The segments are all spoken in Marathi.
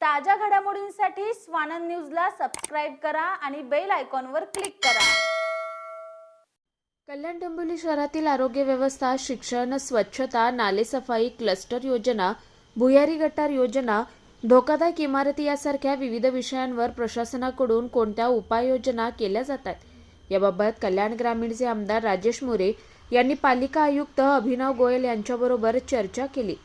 ताज्या घडामोडींसाठी स्वानंद न्यूजला सबस्क्राईब करा आणि बेल आयकॉनवर क्लिक करा. कल्याण डोंबिवली शहरातील आरोग्य व्यवस्था शिक्षण स्वच्छता नालेसफाई क्लस्टर योजना भुयारी गटार योजना धोकादायक इमारती यासारख्या विविध विषयांवर प्रशासनाकडून कोणत्या उपाययोजना केल्या जातात? याबाबत कल्याण ग्रामीणचे आमदार राजेश मोरे यांनी पालिका आयुक्त अभिनव गोयल यांच्याबरोबर चर्चा केली.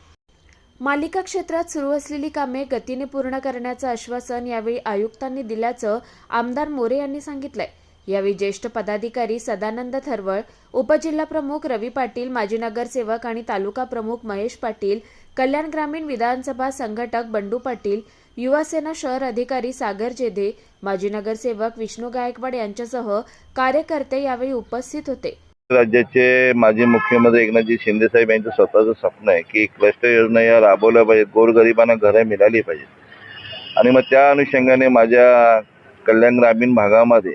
मालिका क्षेत्रात सुरू असलेली कामे गतीने पूर्ण करण्याचं आश्वासन यावेळी आयुक्तांनी दिल्याचं आमदार मोरे यांनी सांगितलंय. यावेळी ज्येष्ठ पदाधिकारी सदानंद थरवळ उपजिल्हाप्रमुख रवी पाटील माजी नगरसेवक आणि तालुका प्रमुख महेश पाटील कल्याण ग्रामीण विधानसभा संघटक बंडू पाटील युवासेना शहर अधिकारी सागर जेधे माजी नगरसेवक विष्णू गायकवाड यांच्यासह कार्यकर्ते यावेळी उपस्थित होते. राज्याचे माजी मुख्यमंत्री एकनाथजी शिंदे साहेब यांचं स्वतःचं स्वप्न आहे की क्लस्टर योजना या राबवल्या पाहिजेत गोरगरिबांना घरं मिळाली पाहिजेत. आणि मग त्या अनुषंगाने माझ्या कल्याण ग्रामीण भागामध्ये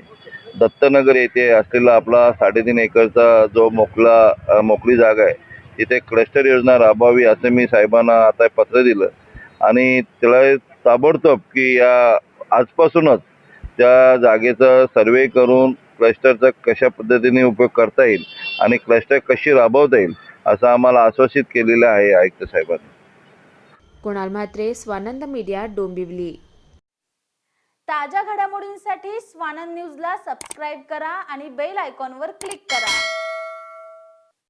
दत्तनगर येथे असलेला आपला साडेतीन एकरचा जो मोकला मोकळी जागा आहे तिथे क्लस्टर योजना राबवावी असं मी साहेबांना आता पत्र दिलं. आणि त्याला ताबडतोब की या आजपासूनच त्या जागेचा सर्वे करून क्लस्टरचा कशा पद्धतीने उपयोग करता येईल आणि क्लस्टर कशी राबवता येईल असं आम्हाला आश्वासित केलेलं आहे आयुक्त साहेबांनी. कुणाल म्हात्रे स्वानंद मीडिया डोंबिवली. ताज्या घडामोडींसाठी स्वानंद न्यूजला सबस्क्राईब करा आणि बेल आयकॉनवर क्लिक करा.